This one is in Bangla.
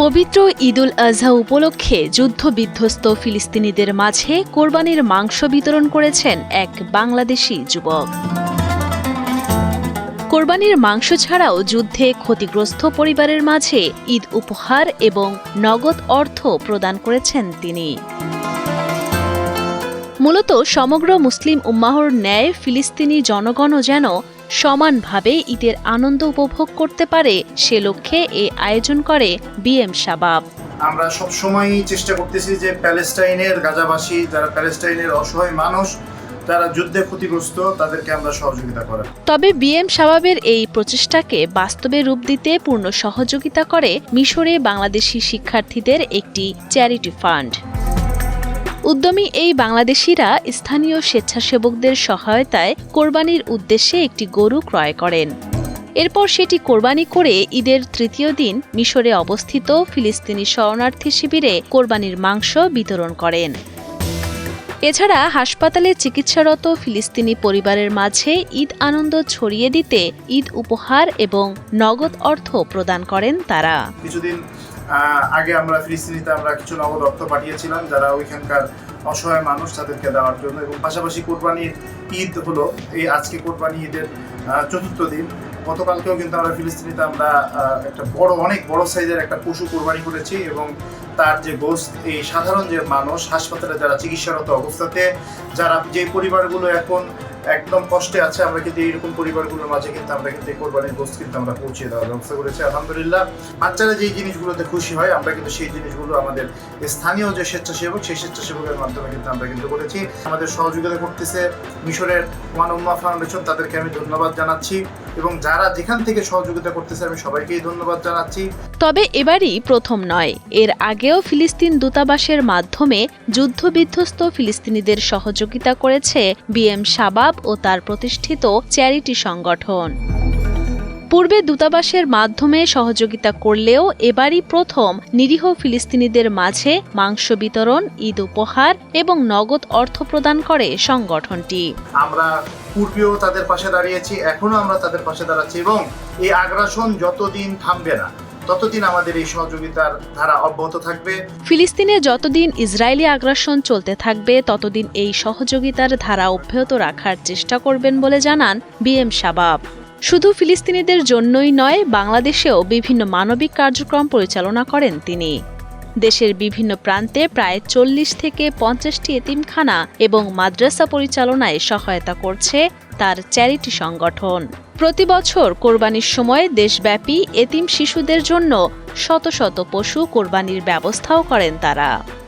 পবিত্র ঈদুল আজহা উপলক্ষে যুদ্ধবিধ্বস্ত ফিলিস্তিনিদের মাঝে কোরবানির মাংস বিতরণ করেছেন এক বাংলাদেশি যুবক। কোরবানির মাংস ছাড়াও যুদ্ধে ক্ষতিগ্রস্ত পরিবারের মাঝে ঈদ উপহার এবং নগদ অর্থ প্রদান করেছেন তিনি। মূলত সমগ্র মুসলিম উম্মাহর ন্যায় ফিলিস্তিনি জনগণও যেন সমানভাবে ঈদের আনন্দ উপভোগ করতে পারে সে লক্ষ্যে এ আয়োজন করে বিএম শাবাব। আমরা সব সময়ই চেষ্টা করতেছি যে প্যালেস্টাইনের গাজাবাসী যারা প্যালেস্টাইনের অসহায় মানুষ যারা যুদ্ধে ক্ষতিগ্রস্ত তাদেরকে আমরা সহযোগিতা করার। তবে বিএম শাবাবের এই প্রচেষ্টাকে বাস্তবে রূপ দিতে পূর্ণ সহযোগিতা করে মিশরে বাংলাদেশি শিক্ষার্থীদের একটি চ্যারিটি ফান্ড। উদ্যমী এই বাংলাদেশিরা স্থানীয় স্বেচ্ছাসেবকদের সহায়তায় কোরবানির উদ্দেশ্যে একটি গরু ক্রয় করেন। এরপর সেটি কোরবানি করে ঈদের তৃতীয় দিন মিশরে অবস্থিত ফিলিস্তিনি শরণার্থী শিবিরে কোরবানির মাংস বিতরণ করেন। এছাড়া হাসপাতালে চিকিৎসারত ফিলিস্তিনি পরিবারের মাঝে ঈদ আনন্দ ছড়িয়ে দিতে ঈদ উপহার এবং নগদ অর্থ প্রদান করেন তারা। কিছুদিন আগে আমরা ফিলিস্তিনিতে আমরা কিছু নগদ অর্থ পাঠিয়েছিলাম, যারা ওইখানকার অসহায় মানুষ তাদেরকে দেওয়ার জন্য এবং পাশাপাশি কোরবানির ঈদ হলো, এই আজকে কোরবানি ঈদের চতুর্থ দিন। গতকালকেও কিন্তু আমরা ফিলিস্তিনিতে আমরা একটা বড়, অনেক বড় সাইজের একটা পশু কোরবানি করেছি এবং তার যে গোস্ত, এই সাধারণ যে মানুষ হাসপাতালে যারা চিকিৎসারত অবস্থাতে, যারা, যে পরিবারগুলো এখন একদম কষ্টে আছে, আমরা কিন্তু এইরকম পরিবারগুলোর মাঝে কিন্তু আমরা কিন্তু কোরবানির গোস্ত কিন্তু আমরা পৌঁছে দেওয়ার ব্যবস্থা করেছি। আলহামদুলিল্লাহ, বাচ্চারা যেই জিনিসগুলোতে খুশি হয়, আমরা কিন্তু সেই জিনিসগুলো আমাদের স্থানীয় যে স্বেচ্ছাসেবক, সেই স্বেচ্ছাসেবকের মাধ্যমে কিন্তু আমরা কিন্তু করেছি। আমাদের সহযোগিতা করতেছে মিশরের ওয়ান উম্মা ফাউন্ডেশন, তাদেরকে আমি ধন্যবাদ জানাচ্ছি এবং যারা যেখান থেকে সহযোগিতা করতেছে, আমি সবাইকেই ধন্যবাদ জানাচ্ছি। তবে এবারই প্রথম নয়, এর আগেও ফিলিস্তিন দূতাবাসের মাধ্যমে যুদ্ধবিধ্বস্ত ফিলিস্তিনিদের সহযোগিতা করেছে বিএম শাবাব ও তার প্রতিষ্ঠিত চ্যারিটি সংগঠন। পূর্বে দূতাবাসের মাধ্যমে সহযোগিতা করলেও এবারই প্রথম নিরীহ ফিলিস্তিনিদের মাঝে মাংস বিতরণ, ঈদ উপহার এবং নগদ অর্থ প্রদান করে সংগঠনটি। আমরা পূর্বেও তাদের পাশে দাঁড়িয়েছি এখনও আমরা তাদের পাশে দাঁড়াচ্ছি এবং এই আগ্রাসন যতদিন থামবে না ততদিন আমাদের এই সহযোগিতার ধারা অব্যাহত থাকবে। ফিলিস্তিনে যতদিন ইসরায়েলি আগ্রাসন চলতে থাকবে, ততদিন এই সহযোগিতার ধারা অব্যাহত রাখার চেষ্টা করবেন বলে জানান বিএম শাবাব। শুধু ফিলিস্তিনিদের জন্যই নয়, বাংলাদেশেও বিভিন্ন মানবিক কার্যক্রম পরিচালনা করেন তিনি। দেশের বিভিন্ন প্রান্তে প্রায় চল্লিশ থেকে পঞ্চাশটি এতিমখানা এবং মাদ্রাসা পরিচালনায় সহায়তা করছে তার চ্যারিটি সংগঠন। প্রতি বছর কোরবানির সময় দেশব্যাপী এতিম শিশুদের জন্য শত শত পশু কোরবানির ব্যবস্থাও করেন তারা।